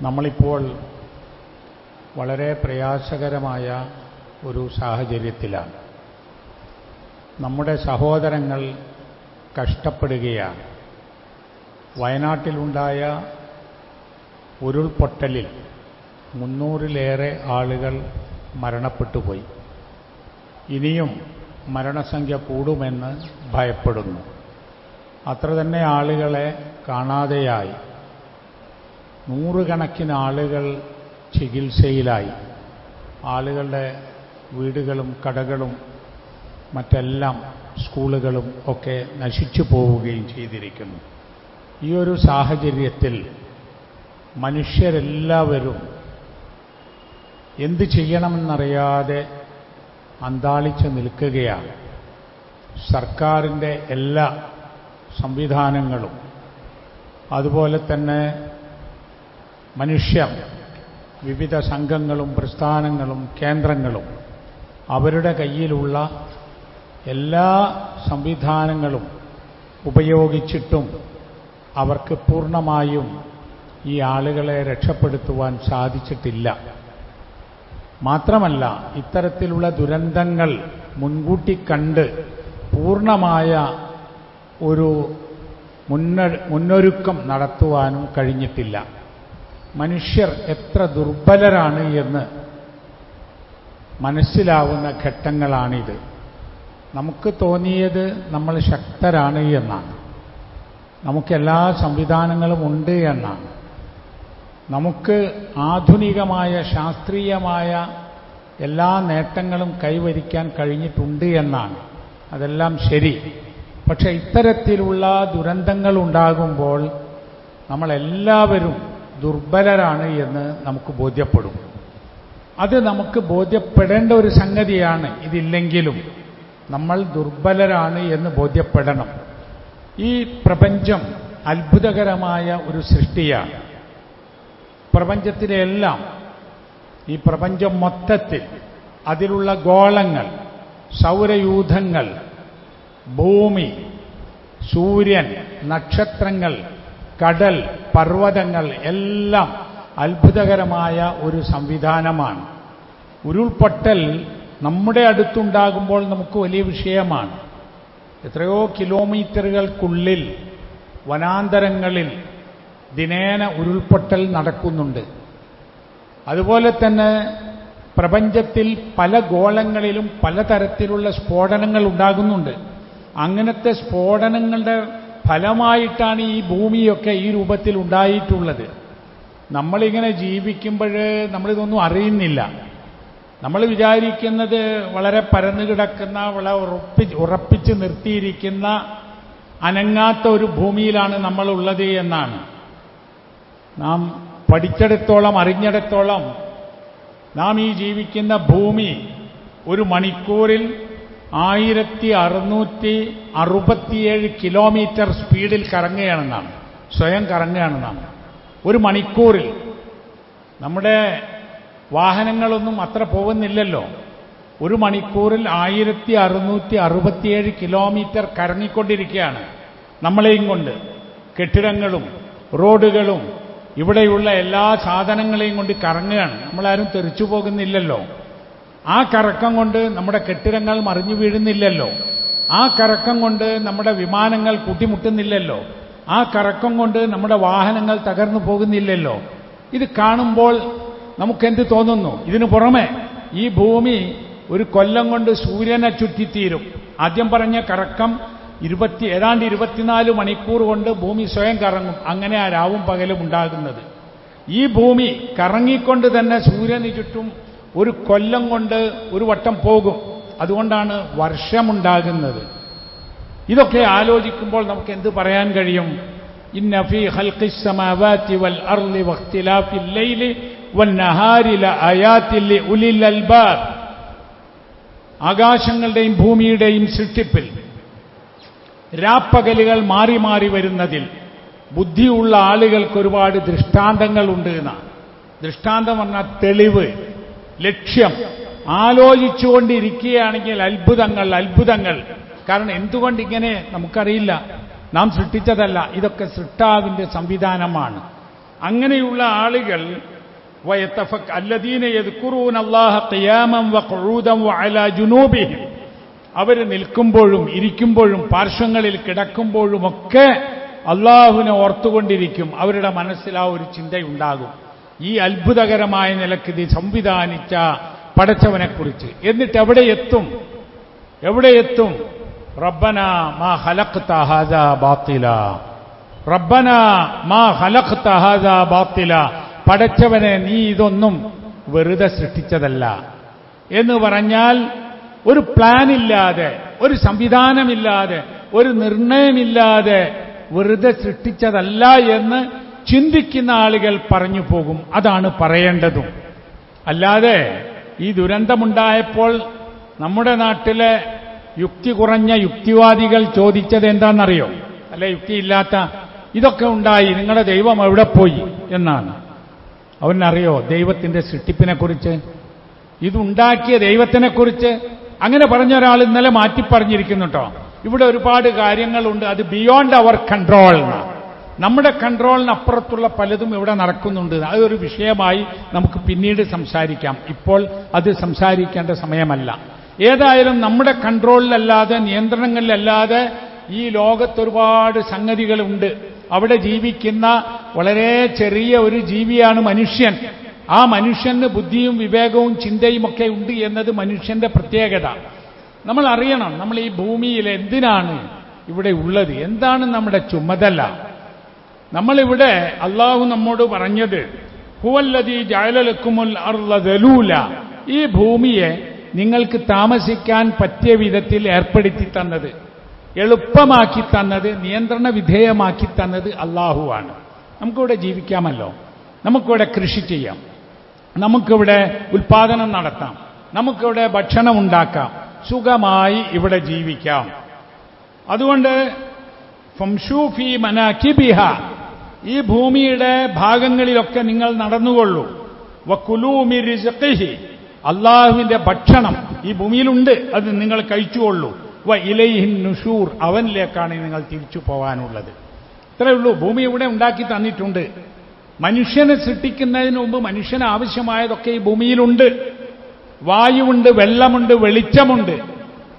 നമ്മളിപ്പോൾ വളരെ പ്രയാസകരമായ ഒരു സാഹചര്യത്തിലാണ്. നമ്മുടെ സഹോദരങ്ങൾ കഷ്ടപ്പെടുകയാണ്. വയനാട്ടിലുണ്ടായ ഉരുൾപൊട്ടലിൽ മുന്നൂറിലേറെ ആളുകൾ മരണപ്പെട്ടുപോയി. ഇനിയും മരണസംഖ്യ കൂടുമെന്ന് ഭയപ്പെടുന്നു. അത്ര തന്നെ ആളുകളെ കാണാതെയായി. നൂറുകണക്കിന് ആളുകൾ ചികിത്സയിലായി. ആളുകളുടെ വീടുകളും കടകളും മറ്റെല്ലാം സ്കൂളുകളും ഒക്കെ നശിച്ചു പോവുകയും ചെയ്തിരിക്കുന്നു. ഈ ഒരു സാഹചര്യത്തിൽ മനുഷ്യരെല്ലാവരും എന്ത് ചെയ്യണമെന്നറിയാതെ അന്താളിച്ച് നിൽക്കുകയാണ്. സർക്കാരിന്റെ എല്ലാ സംവിധാനങ്ങളും അതുപോലെ തന്നെ മനുഷ്യർ വിവിധ സംഘങ്ങളും പ്രസ്ഥാനങ്ങളും കേന്ദ്രങ്ങളും അവരുടെ കയ്യിലുള്ള എല്ലാ സംവിധാനങ്ങളും ഉപയോഗിച്ചിട്ടും അവർക്ക് പൂർണമായും ഈ ആളുകളെ രക്ഷപ്പെടുത്തുവാൻ സാധിച്ചിട്ടില്ല. മാത്രമല്ല ഇത്തരത്തിലുള്ള ദുരന്തങ്ങൾ മുൻകൂട്ടി കണ്ട് പൂർണമായ ഒരു മുന്നൊരുക്കം നടത്തുവാനും കഴിഞ്ഞിട്ടില്ല. മനുഷ്യർ എത്ര ദുർബലരാണ് എന്ന് മനസ്സിലാവുന്ന ഘട്ടങ്ങളാണിത്. നമുക്ക് തോന്നിയത് നമ്മൾ ശക്തരാണ് എന്നാണ്. നമുക്കെല്ലാ സംവിധാനങ്ങളും ഉണ്ട് എന്നാണ്. നമുക്ക് ആധുനികമായ ശാസ്ത്രീയമായ എല്ലാ നേട്ടങ്ങളും കൈവരിക്കാൻ കഴിഞ്ഞിട്ടുണ്ട് എന്നാണ്. അതെല്ലാം ശരി. പക്ഷേ ഇത്തരത്തിലുള്ള ദുരന്തങ്ങൾ ഉണ്ടാകുമ്പോൾ നമ്മളെല്ലാവരും ദുർബലരാണ് എന്ന് നമുക്ക് ബോധ്യപ്പെടും. അത് നമുക്ക് ബോധ്യപ്പെടേണ്ട ഒരു സംഗതിയാണ് ഇതില്ലെങ്കിലും നമ്മൾ ദുർബലരാണ് എന്ന് ബോധ്യപ്പെടണം. ഈ പ്രപഞ്ചം അത്ഭുതകരമായ ഒരു സൃഷ്ടിയാണ്. പ്രപഞ്ചത്തിലെല്ലാം ഈ പ്രപഞ്ചം മൊത്തത്തിൽ അതിലുള്ള ഗോളങ്ങൾ സൗരയൂഥങ്ങൾ ഭൂമി സൂര്യൻ നക്ഷത്രങ്ങൾ കടൽ പർവതങ്ങൾ എല്ലാം അത്ഭുതകരമായ ഒരു സംവിധാനമാണ്. ഉരുൾപൊട്ടൽ നമ്മുടെ അടുത്തുണ്ടാകുമ്പോൾ നമുക്ക് വലിയ വിഷയമാണ്. എത്രയോ കിലോമീറ്ററുകൾക്കുള്ളിൽ വനാന്തരങ്ങളിൽ ദിനേന ഉരുൾപൊട്ടൽ നടക്കുന്നുണ്ട്. അതുപോലെ തന്നെ പ്രപഞ്ചത്തിൽ പല ഗോളങ്ങളിലും പലതരത്തിലുള്ള സ്ഫോടനങ്ങൾ ഉണ്ടാകുന്നുണ്ട്. അങ്ങനത്തെ സ്ഫോടനങ്ങളുടെ ഫലമായിട്ടാണ് ഈ ഭൂമിയൊക്കെ ഈ രൂപത്തിൽ ഉണ്ടായിട്ടുള്ളത്. നമ്മളിങ്ങനെ ജീവിക്കുമ്പോൾ നമ്മളിതൊന്നും അറിയുന്നില്ല. നമ്മൾ വിചാരിക്കുന്നത് വളരെ പരന്നു കിടക്കുന്ന വളരെ ഉറപ്പി ഉറപ്പിച്ച് നിർത്തിയിരിക്കുന്ന അനങ്ങാത്ത ഒരു ഭൂമിയിലാണ് നമ്മളുള്ളത് എന്നാണ്. നാം പഠിച്ചിടത്തോളം അറിഞ്ഞിടത്തോളം നാം ഈ ജീവിക്കുന്ന ഭൂമി ഒരു മണിക്കൂറിൽ ആയിരത്തി അറുന്നൂറ്റി അറുപത്തിയേഴ് കിലോമീറ്റർ സ്പീഡിൽ കറങ്ങുകയാണെന്നാണ് സ്വയം കറങ്ങുകയാണെന്നാണ്. ഒരു മണിക്കൂറിൽ നമ്മുടെ വാഹനങ്ങളൊന്നും അത്ര പോകുന്നില്ലല്ലോ. ഒരു മണിക്കൂറിൽ ആയിരത്തി അറുന്നൂറ്റി അറുപത്തിയേഴ് കിലോമീറ്റർ കറങ്ങിക്കൊണ്ടിരിക്കുകയാണ്. നമ്മളെയും കൊണ്ട് കെട്ടിടങ്ങളും റോഡുകളും ഇവിടെയുള്ള എല്ലാ സാധനങ്ങളെയും കൊണ്ട് കറങ്ങുകയാണ്. നമ്മളാരും തെറിച്ചു പോകുന്നില്ലല്ലോ. ആ കറക്കം കൊണ്ട് നമ്മുടെ കെട്ടിടങ്ങൾ മറിഞ്ഞു വീഴുന്നില്ലല്ലോ. ആ കറക്കം കൊണ്ട് നമ്മുടെ വിമാനങ്ങൾ കൂട്ടിമുട്ടുന്നില്ലല്ലോ. ആ കറക്കം കൊണ്ട് നമ്മുടെ വാഹനങ്ങൾ തകർന്നു പോകുന്നില്ലല്ലോ. ഇത് കാണുമ്പോൾ നമുക്കെന്ത് തോന്നുന്നു? ഇതിനു പുറമെ ഈ ഭൂമി ഒരു കൊല്ലം കൊണ്ട് സൂര്യനെ ചുറ്റിത്തീരും. ആദ്യം പറഞ്ഞ കറക്കം ഇരുപത്തി ഏതാണ്ട് ഇരുപത്തിനാല് മണിക്കൂർ കൊണ്ട് ഭൂമി സ്വയം കറങ്ങും. അങ്ങനെ ആ രാവും പകലും ഉണ്ടാകുന്നത്. ഈ ഭൂമി കറങ്ങിക്കൊണ്ട് തന്നെ സൂര്യന് ചുറ്റും ഒരു കൊല്ലം കൊണ്ട് ഒരു വട്ടം പോകും. അതുകൊണ്ടാണ് വർഷമുണ്ടാകുന്നത്. ഇതൊക്കെ ആലോചിക്കുമ്പോൾ നമുക്ക് എന്ത് പറയാൻ കഴിയും? വൽ അർളി ലൈലി ആകാശങ്ങളുടെയും ഭൂമിയുടെയും സൃഷ്ടിപ്പിൽ രാപ്പകലുകൾ മാറി മാറി വരുന്നതിൽ ബുദ്ധിയുള്ള ആളുകൾക്ക് ഒരുപാട് ദൃഷ്ടാന്തങ്ങളുണ്ട് എന്നാണ്. ദൃഷ്ടാന്തം പറഞ്ഞാൽ തെളിവ്. ലക്ഷ്യം. ആലോചിച്ചുകൊണ്ടിരിക്കുകയാണെങ്കിൽ അത്ഭുതങ്ങൾ അത്ഭുതങ്ങൾ. കാരണം എന്തുകൊണ്ടിങ്ങനെ നമുക്കറിയില്ല. നാം സൃഷ്ടിച്ചതല്ല. ഇതൊക്കെ സൃഷ്ടാവിന്റെ സംവിധാനമാണ്. അങ്ങനെയുള്ള ആളുകൾ വയത്തഫക് വഅലാ അവർ നിൽക്കുമ്പോഴും ഇരിക്കുമ്പോഴും പാർശ്വങ്ങളിൽ കിടക്കുമ്പോഴും ഒക്കെ അള്ളാഹുവിനെ ഓർത്തുകൊണ്ടിരിക്കും. അവരുടെ മനസ്സിൽ ആ ഒരു ചിന്തയുണ്ടാകും. ഈ അത്ഭുതകരമായ നിലയ്ക്ക് ഇത് സംവിധാനിച്ച പടച്ചവനെക്കുറിച്ച്. എന്നിട്ട് എവിടെ എത്തും? എവിടെ എത്തും? റബ്ബന മാ ഹലക് ഹാദാ ബാത്തില. റബ്ബന മാ ഹലക് ഹാദാ ബാത്തില. പടച്ചവനെ നീ ഇതൊന്നും വെറുതെ സൃഷ്ടിച്ചതല്ല. എന്ന് പറഞ്ഞാൽ ഒരു പ്ലാനില്ലാതെ ഒരു സംവിധാനമില്ലാതെ ഒരു നിർണയമില്ലാതെ വെറുതെ സൃഷ്ടിച്ചതല്ല എന്ന് ചിന്തിക്കുന്ന ആളുകൾ പറഞ്ഞു പോകും. അതാണ് പറയേണ്ടതും. അല്ലാതെ ഈ ദുരന്തമുണ്ടായപ്പോൾ നമ്മുടെ നാട്ടിലെ യുക്തി കുറഞ്ഞ യുക്തിവാദികൾ ചോദിച്ചത് എന്താണെന്നറിയോ? അല്ലെ യുക്തിയില്ലാത്ത ഇതൊക്കെ ഉണ്ടായി നിങ്ങളുടെ ദൈവം എവിടെ പോയി? എന്നാണ്. അവനറിയോ ദൈവത്തിന്റെ സൃഷ്ടിപ്പിനെക്കുറിച്ച്? ഇതുണ്ടാക്കിയ ദൈവത്തിനെക്കുറിച്ച്? അങ്ങനെ പറഞ്ഞ ഒരാൾ ഇന്നലെ മാറ്റി പറഞ്ഞിരിക്കുന്നു കേട്ടോ ഇവിടെ ഒരുപാട് കാര്യങ്ങളുണ്ട്. അത് ബിയോണ്ട് അവർ കൺട്രോൾ നമ്മുടെ കൺട്രോളിനപ്പുറത്തുള്ള പലതും ഇവിടെ നടക്കുന്നുണ്ട്. അതൊരു വിഷയമായി നമുക്ക് പിന്നീട് സംസാരിക്കാം. ഇപ്പോൾ അത് സംസാരിക്കേണ്ട സമയമല്ല. ഏതായാലും നമ്മുടെ കൺട്രോളിലല്ലാതെ നിയന്ത്രണങ്ങളിലല്ലാതെ ഈ ലോകത്തൊരുപാട് സംഗതികളുണ്ട്. അവിടെ ജീവിക്കുന്ന വളരെ ചെറിയ ഒരു ജീവിയാണ് മനുഷ്യൻ. ആ മനുഷ്യന് ബുദ്ധിയും വിവേകവും ചിന്തയും ഒക്കെ ഉണ്ട് എന്നത് മനുഷ്യന്റെ പ്രത്യേകത. നമ്മൾ അറിയണം നമ്മൾ ഈ ഭൂമിയിൽ എന്തിനാണ് ഇവിടെ ഉള്ളത്? എന്താണ് നമ്മുടെ ചുമതല? നമ്മളിവിടെ അള്ളാഹു നമ്മോട് പറഞ്ഞത് ഹുവല്ലതി ജാലലക്കുമുൽ അർലൂല ഈ ഭൂമിയെ നിങ്ങൾക്ക് താമസിക്കാൻ പറ്റിയ വിധത്തിൽ ഏർപ്പെടുത്തി തന്നത് എളുപ്പമാക്കി തന്നത് നിയന്ത്രണ വിധേയമാക്കി തന്നത് അള്ളാഹുവാണ്. നമുക്കിവിടെ ജീവിക്കാമല്ലോ. നമുക്കിവിടെ കൃഷി ചെയ്യാം. നമുക്കിവിടെ ഉൽപാദനം നടത്താം. നമുക്കിവിടെ ഭക്ഷണം ഉണ്ടാക്കാം. സുഖമായി ഇവിടെ ജീവിക്കാം. അതുകൊണ്ട് ഫംഷൂഫി മനാക്കിബിഹ ഈ ഭൂമിയുടെ ഭാഗങ്ങളിലൊക്കെ നിങ്ങൾ നടന്നുകൊള്ളൂ. വക്കുലൂമി റിസഖിഹി അള്ളാഹുവിന്റെ ഭക്ഷണം ഈ ഭൂമിയിലുണ്ട് അത് നിങ്ങൾ കഴിച്ചുകൊള്ളൂ. വ ഇലൈഹിൻ നുഷൂർ അവനിലേക്കാണ് നിങ്ങൾ തിരിച്ചു പോകാനുള്ളത്. ഇത്രയേ ഉള്ളൂ. ഭൂമി ഇവിടെ ഉണ്ടാക്കി തന്നിട്ടുണ്ട്. മനുഷ്യനെ സൃഷ്ടിക്കുന്നതിന് മുമ്പ് മനുഷ്യന് ആവശ്യമായതൊക്കെ ഈ ഭൂമിയിലുണ്ട്. വായുവുണ്ട് വെള്ളമുണ്ട് വെളിച്ചമുണ്ട്.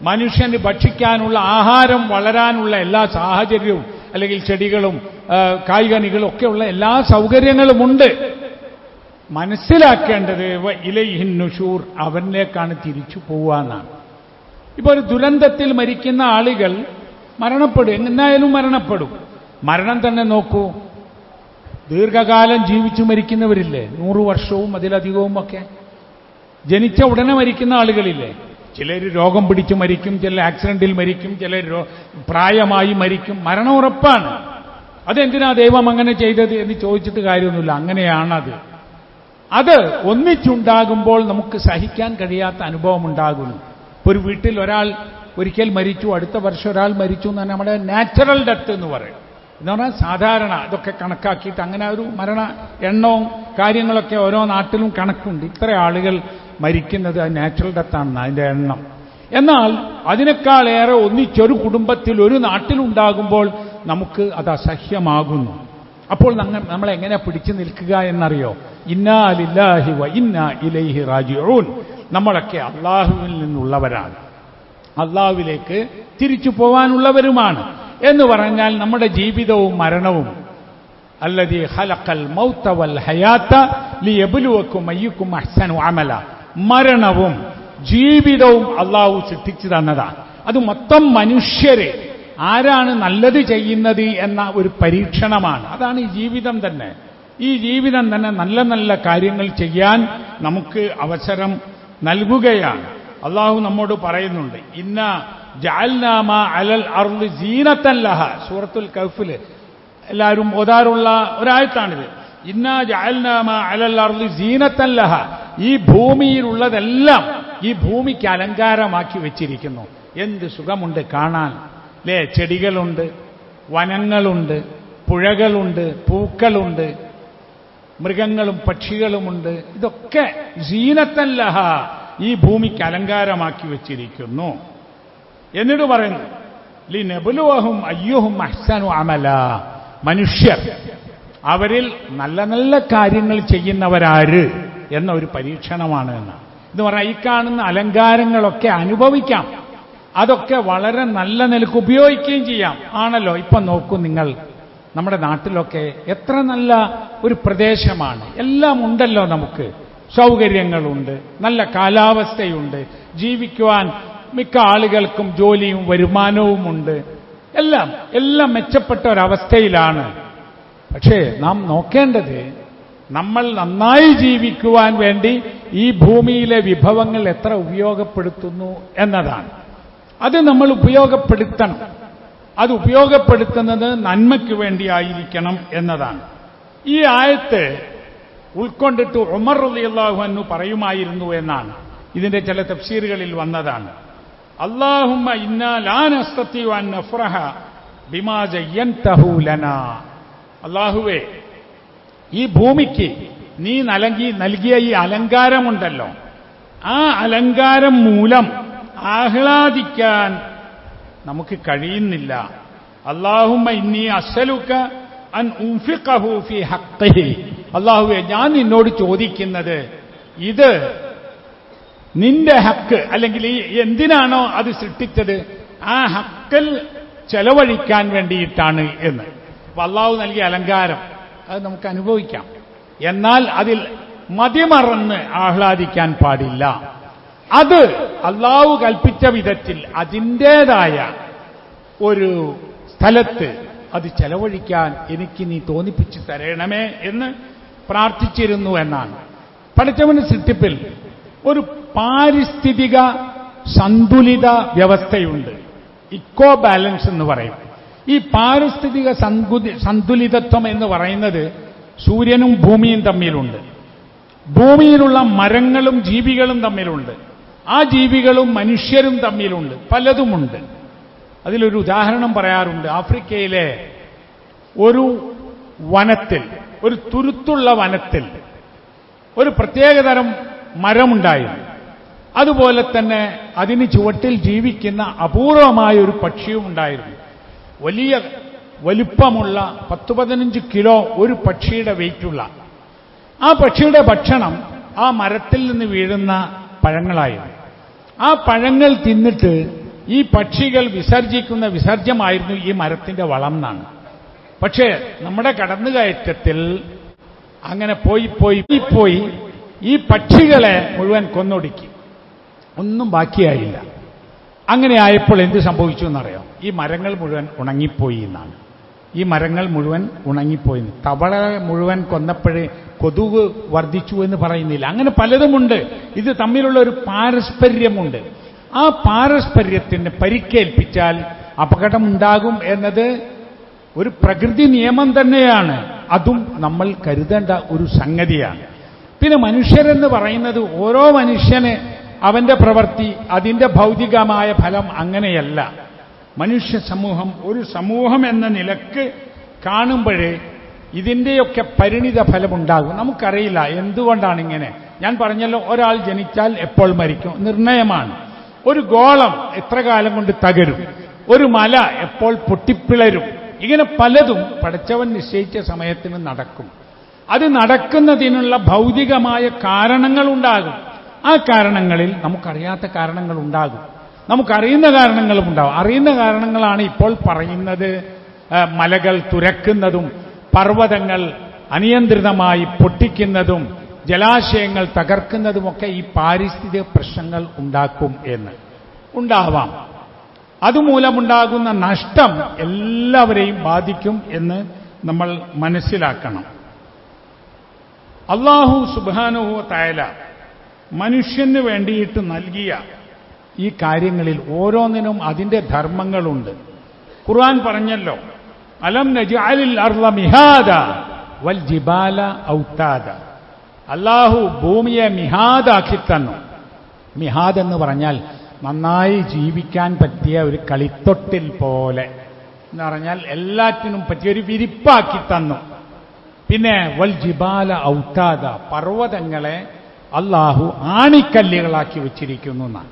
മനുഷ്യന് ഭക്ഷിക്കാനുള്ള ആഹാരം വളരാനുള്ള എല്ലാ സാഹചര്യവും അല്ലെങ്കിൽ ചെടികളും കായികനികളും ഒക്കെയുള്ള എല്ലാ സൗകര്യങ്ങളുമുണ്ട്. മനസ്സിലാക്കേണ്ടത് ഇലയിഹിൻ നുഷൂർ അവനിലേക്കാണ് തിരിച്ചു പോവാന്നാണ്. ഇപ്പൊ ഒരു ദുരന്തത്തിൽ മരിക്കുന്ന ആളുകൾ മരണപ്പെടും. എങ്ങനായാലും മരണപ്പെടും. മരണം തന്നെ നോക്കൂ. ദീർഘകാലം ജീവിച്ചു മരിക്കുന്നവരില്ലേ? നൂറു വർഷവും അതിലധികവും ഒക്കെ ജനിച്ച ഉടനെ മരിക്കുന്ന ആളുകളില്ലേ? ചിലർ രോഗം പിടിച്ച് മരിക്കും ചില ആക്സിഡന്റിൽ മരിക്കും ചിലർ പ്രായമായി മരിക്കും. മരണം ഉറപ്പാണ്. അതെന്തിനാ ദൈവം അങ്ങനെ ചെയ്തത് എന്ന് ചോദിച്ചിട്ട് കാര്യമൊന്നുമില്ല. അങ്ങനെയാണത്. അത് ഒന്നിച്ചുണ്ടാകുമ്പോൾ നമുക്ക് സഹിക്കാൻ കഴിയാത്ത അനുഭവം ഉണ്ടാകുന്നു. ഒരു വീട്ടിൽ ഒരാൾ ഒരിക്കൽ മരിച്ചു അടുത്ത വർഷം ഒരാൾ മരിച്ചു എന്ന് നമ്മുടെ നാച്ചുറൽ ഡെത്ത് എന്ന് പറയും. എന്ന് പറഞ്ഞാൽ സാധാരണ ഇതൊക്കെ കണക്കാക്കിയിട്ട് അങ്ങനെ ഒരു മരണ എണ്ണവും കാര്യങ്ങളൊക്കെ ഓരോ നാട്ടിലും കണക്കുണ്ട്. ഇത്ര ആളുകൾ മരിക്കുന്നത് നാച്ചുറൽ ഡെത്താണ് അതിന്റെ എണ്ണം. എന്നാൽ അതിനേക്കാളേറെ ഒന്നിച്ചൊരു കുടുംബത്തിൽ ഒരു നാട്ടിലുണ്ടാകുമ്പോൾ നമുക്ക് അത് അസഹ്യമാകുന്നു. അപ്പോൾ നമ്മൾ എങ്ങനെ പിടിച്ചു നിൽക്കുക എന്നറിയോ? ഇന്നാ ലില്ലാഹി വ ഇന്നാ ഇലൈഹി റാജിഊൻ. നമ്മളൊക്കെ അള്ളാഹുവിൽ നിന്നുള്ളവരാണ്. അള്ളാഹുവിലേക്ക് തിരിച്ചു പോവാനുള്ളവരുമാണ്. എന്ന് പറഞ്ഞാൽ നമ്മുടെ ജീവിതവും മരണവും. അല്ലതി ഹലക്കൽ മൗത്തവൽ ഹയാത്ത ലി എബുലുവക്കും അയ്യുക്കും അഹ്സനു അമല. മരണവും ജീവിതവും അള്ളാഹു സൃഷ്ടിച്ചു തന്നതാണ് അത് മൊത്തം മനുഷ്യരെ ആരാണ് നല്ലത് ചെയ്യുന്നത് എന്ന ഒരു പരീക്ഷണമാണ്. അതാണ് ഈ ജീവിതം തന്നെ. ഈ ജീവിതം തന്നെ നല്ല നല്ല കാര്യങ്ങൾ ചെയ്യാൻ നമുക്ക് അവസരം നൽകുകയാണ്. അള്ളാഹു നമ്മോട് പറയുന്നുണ്ട് ഇന്ന അലൽ സൂറത്തുൽ കൗഫിൽ എല്ലാവരും ഓതാറുള്ള ഒരാഴ്ത്താണിത് ഇന്ന ജാൽനാമ അലൽ അർദ് ജീനത്തൻ ലഹ. ഈ ഭൂമിയിലുള്ളതെല്ലാം ഈ ഭൂമിക്ക് അലങ്കാരമാക്കി വെച്ചിരിക്കുന്നു. എന്ത് സുഖമുണ്ട് കാണാൻ. അല്ലേ ചെടികളുണ്ട് വനങ്ങളുണ്ട് പുഴകളുണ്ട് പൂക്കളുണ്ട് മൃഗങ്ങളും പക്ഷികളുമുണ്ട്. ഇതൊക്കെ ജീനത്തല്ലഹ ഈ ഭൂമിക്ക് അലങ്കാരമാക്കി വെച്ചിരിക്കുന്നു. എന്നിട്ട് പറയുന്നു ലി നെബുലുവഹും അയ്യുഹും അഹ്സനു അമല. മനുഷ്യർ അവരിൽ നല്ല നല്ല കാര്യങ്ങൾ ചെയ്യുന്നവരാര് എന്ന ഒരു പരീക്ഷണമാണ് എന്ന്. എന്ന് പറഞ്ഞാൽ ഈ കാണുന്ന അലങ്കാരങ്ങളൊക്കെ അനുഭവിക്കാം. അതൊക്കെ വളരെ നല്ല നിലയ്ക്ക് ഉപയോഗിക്കുകയും ചെയ്യാം. ആണല്ലോ? ഇപ്പൊ നോക്കൂ നിങ്ങൾ നമ്മുടെ നാട്ടിലൊക്കെ എത്ര നല്ല ഒരു പ്രദേശമാണ്. എല്ലാം ഉണ്ടല്ലോ നമുക്ക്. സൗകര്യങ്ങളുണ്ട് നല്ല കാലാവസ്ഥയുണ്ട്. ജീവിക്കുവാൻ മിക്ക ആളുകൾക്കും ജോലിയും വരുമാനവുമുണ്ട്. എല്ലാം എല്ലാം മെച്ചപ്പെട്ട ഒരവസ്ഥയിലാണ്. പക്ഷേ നാം നോക്കേണ്ടത് നമ്മൾ നന്നായി ജീവിക്കുവാൻ വേണ്ടി ഈ ഭൂമിയിലെ വിഭവങ്ങൾ എത്ര ഉപയോഗപ്പെടുത്തുന്നു എന്നതാണ്. അത് നമ്മൾ ഉപയോഗപ്പെടുത്തണം. അത് ഉപയോഗപ്പെടുത്തുന്നത് നന്മയ്ക്ക് വേണ്ടിയായിരിക്കണം എന്നതാണ്. ഈ ആയത്ത് ഉൾക്കൊണ്ടിട്ട് ഉമർ റളിയല്ലാഹു എന്ന് പറയുമായിരുന്നു എന്നാണ്. ഇതിന്റെ ചില തഫ്സീറുകളിൽ വന്നതാണ്. അല്ലാഹുമ്മ ഇന്നാ ലാ നസ്തത്തിയു അൻ നഫ്റഹ ബിമാ ജയ്യൻതഹു ലനാ. അല്ലാഹുവേ ഈ ഭൂമിക്ക് നീ നൽകി നൽകിയ ഈ അലങ്കാരമുണ്ടല്ലോ. ആ അലങ്കാരം മൂലം ആഹ്ലാദിക്കാൻ നമുക്ക് കഴിയുന്നില്ല. അള്ളാഹുമ്മ ഇന്നി അസലുക്ക അൻ ഉംഫിഖഹു ഫി ഹഖ്ഖിഹി. അള്ളാഹുവെ ഞാൻ നിന്നോട് ചോദിക്കുന്നത് ഇത് നിന്റെ ഹക്ക് അല്ലെങ്കിൽ ഈ എന്തിനാണോ അത് സൃഷ്ടിച്ചത് ആ ഹക്കൽ ചെലവഴിക്കാൻ വേണ്ടിയിട്ടാണ് എന്ന്. അള്ളാഹു നൽകിയ അലങ്കാരം അത് നമുക്ക് അനുഭവിക്കാം. എന്നാൽ അതിൽ മതിമറന്ന് ആഹ്ലാദിക്കാൻ പാടില്ല. അത് അള്ളാഹു കൽപ്പിച്ച വിധത്തിൽ അതിന്റേതായ ഒരു സ്ഥലത്ത് അത് ചെലവഴിക്കാൻ എനിക്ക് നീ തോന്നിപ്പിച്ചു തരണമേ എന്ന് പ്രാർത്ഥിച്ചിരുന്നു എന്നാണ്. പഠിച്ചവന് സൃഷ്ടിപ്പിൽ ഒരു പാരിസ്ഥിതിക സന്തുലിത വ്യവസ്ഥയുണ്ട്. ഇക്കോ ബാലൻസ് എന്ന് പറയും. ഈ പാരിസ്ഥിതിക സന്തുലിതത്വം എന്ന് പറയുന്നത് സൂര്യനും ഭൂമിയും തമ്മിലുണ്ട്. ഭൂമിയിലുള്ള മരങ്ങളും ജീവികളും തമ്മിലുണ്ട്. ആ ജീവികളും മനുഷ്യരും തമ്മിലുണ്ട്. പലതുമുണ്ട്. അതിലൊരു ഉദാഹരണം പറയാറുണ്ട്. ആഫ്രിക്കയിലെ ഒരു വനത്തിൽ ഒരു തുരുത്തുള്ള വനത്തിൽ ഒരു പ്രത്യേകതരം മരമുണ്ടായിരുന്നു അതുപോലെ തന്നെ അതിന് ചുവട്ടിൽ ജീവിക്കുന്ന അപൂർവമായ ഒരു പക്ഷിയും ഉണ്ടായിരുന്നു. വലിയ വലിപ്പമുള്ള പത്ത് പതിനഞ്ച് കിലോ ഒരു പക്ഷിയുടെ വെയിറ്റുള്ള. ആ പക്ഷിയുടെ ഭക്ഷണം ആ മരത്തിൽ നിന്ന് വീഴുന്ന പഴങ്ങളായിരുന്നു. ആ പഴങ്ങൾ തിന്നിട്ട് ഈ പക്ഷികൾ വിസർജിക്കുന്ന വിസർജ്യമായിരുന്നു ഈ മരത്തിന്റെ വളം എന്നാണ്. പക്ഷേ നമ്മുടെ കടന്നുകയറ്റത്തിൽ അങ്ങനെ പോയി പോയി പോയി ഈ പക്ഷികളെ മുഴുവൻ കൊന്നൊടുക്കി. ഒന്നും ബാക്കിയായില്ല. അങ്ങനെ ആയപ്പോൾ എന്ത് സംഭവിച്ചു എന്നറിയാം? ഈ മരങ്ങൾ മുഴുവൻ ഉണങ്ങിപ്പോയി എന്നാണ്. ഈ മരങ്ങൾ മുഴുവൻ ഉണങ്ങിപ്പോയി. തവള മുഴുവൻ കൊന്നപ്പോഴേ കൊതുക് വർദ്ധിച്ചു എന്ന് പറയുന്നില്ല. അങ്ങനെ പലതുമുണ്ട്. ഇത് തമ്മിലുള്ള ഒരു പാരസ്പര്യമുണ്ട്. ആ പാരസ്പര്യത്തിന് പരിക്കേൽപ്പിച്ചാൽ അപകടമുണ്ടാകും എന്നത് ഒരു പ്രകൃതി നിയമം തന്നെയാണ്. അതും നമ്മൾ കരുതേണ്ട ഒരു സംഗതിയാണ്. പിന്നെ മനുഷ്യരെന്ന് പറയുന്നത് ഓരോ മനുഷ്യന് അവന്റെ പ്രവൃത്തി അതിന്റെ ഭൗതികമായ ഫലം അങ്ങനെയല്ല. മനുഷ്യ സമൂഹം ഒരു സമൂഹം എന്ന നിലയ്ക്ക് കാണുമ്പോഴേ ഇതിന്റെയൊക്കെ പരിണിത ഫലമുണ്ടാകും. നമുക്കറിയില്ല എന്തുകൊണ്ടാണ് ഇങ്ങനെ ഞാൻ പറഞ്ഞല്ലോ ഒരാൾ ജനിച്ചാൽ എപ്പോൾ മരിക്കും? നിർണയമാണ്. ഒരു ഗോളം എത്ര കാലം കൊണ്ട് തകരും? ഒരു മല എപ്പോൾ പൊട്ടിപ്പിളരും? ഇങ്ങനെ പലതും പഠിച്ചവൻ നിശ്ചയിച്ച സമയത്തിന് നടക്കും. അത് നടക്കുന്നതിനുള്ള ഭൗതികമായ കാരണങ്ങൾ ഉണ്ടാകും ആ കാരണങ്ങളിൽ നമുക്കറിയാത്ത കാരണങ്ങൾ ഉണ്ടാകും നമുക്കറിയുന്ന കാരണങ്ങളും ഉണ്ടാകും അറിയുന്ന കാരണങ്ങളാണ് ഇപ്പോൾ പറയുന്നത്. മലകൾ തുരക്കുന്നതും പർവതങ്ങൾ അനിയന്ത്രിതമായി പൊട്ടിക്കുന്നതും ജലാശയങ്ങൾ തകർക്കുന്നതുമൊക്കെ ഈ പാരിസ്ഥിതിക പ്രശ്നങ്ങൾ ഉണ്ടാക്കും എന്ന്. ഉണ്ടാവാം. അതുമൂലമുണ്ടാകുന്ന നഷ്ടം എല്ലാവരെയും ബാധിക്കും എന്ന് നമ്മൾ മനസ്സിലാക്കണം. അള്ളാഹു സുബാനുഹു തായല മനുഷ്യന് വേണ്ടിയിട്ട് നൽകിയ ഈ കാര്യങ്ങളിൽ ഓരോന്നിനും അതിന്റെ ധർമ്മങ്ങളുണ്ട്. ഖുർആൻ പറഞ്ഞല്ലോ അലം നജാലിൽ അർള മിഹാദ വൽ ജിബാല ഔത്താദ. അല്ലാഹു ഭൂമിയെ മിഹാദാക്കി തന്നു. മിഹാദ് എന്ന് പറഞ്ഞാൽ നന്നായി ജീവിക്കാൻ പറ്റിയ ഒരു കളിത്തൊട്ടിൽ പോലെ എന്ന് പറഞ്ഞാൽ എല്ലാറ്റിനും പറ്റിയ ഒരു വിരിപ്പാക്കി തന്നു. പിന്നെ വൽ ജിബാല ഔത്താദ പർവതങ്ങളെ അള്ളാഹു ആണിക്കല്ലുകളാക്കി വെച്ചിരിക്കുന്നു എന്നാണ്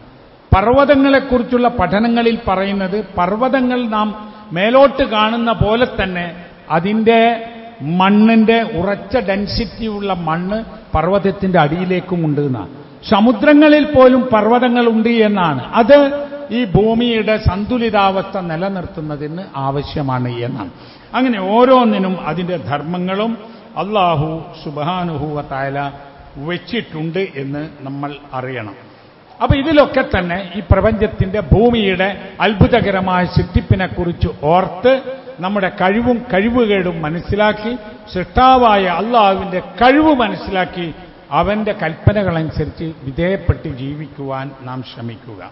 പർവതങ്ങളെക്കുറിച്ചുള്ള പഠനങ്ങളിൽ പറയുന്നത് പർവതങ്ങൾ നാം മേലോട്ട് കാണുന്ന പോലെ തന്നെ അതിന്റെ മണ്ണിന്റെ ഉറച്ച ഡെൻസിറ്റിയുള്ള മണ്ണ് പർവതത്തിന്റെ അടിയിലേക്കും ഉണ്ട് എന്നാണ് സമുദ്രങ്ങളിൽ പോലും പർവതങ്ങളുണ്ട് എന്നാണ്. അത് ഈ ഭൂമിയുടെ സന്തുലിതാവസ്ഥ നിലനിർത്തുന്നതിന് ആവശ്യമാണ് എന്നാണ്. അങ്ങനെ ഓരോന്നിനും അതിന്റെ ധർമ്മങ്ങളും അള്ളാഹു സുബാനുഭൂവത്തായ വെച്ചിട്ടുണ്ട് എന്ന് നമ്മൾ അറിയണം. അപ്പൊ ഇതിലൊക്കെ തന്നെ ഈ പ്രപഞ്ചത്തിന്റെ ഭൂമിയുടെ അത്ഭുതകരമായ സിദ്ധിപ്പിനെക്കുറിച്ച് ഓർത്ത് നമ്മുടെ കഴിവും കഴിവുകേടും മനസ്സിലാക്കി സൃഷ്ടാവായ അള്ളാഹുവിന്റെ കഴിവ് മനസ്സിലാക്കി അവന്റെ കൽപ്പനകളനുസരിച്ച് വിധേയപ്പെട്ട് ജീവിക്കുവാൻ നാം ശ്രമിക്കുക.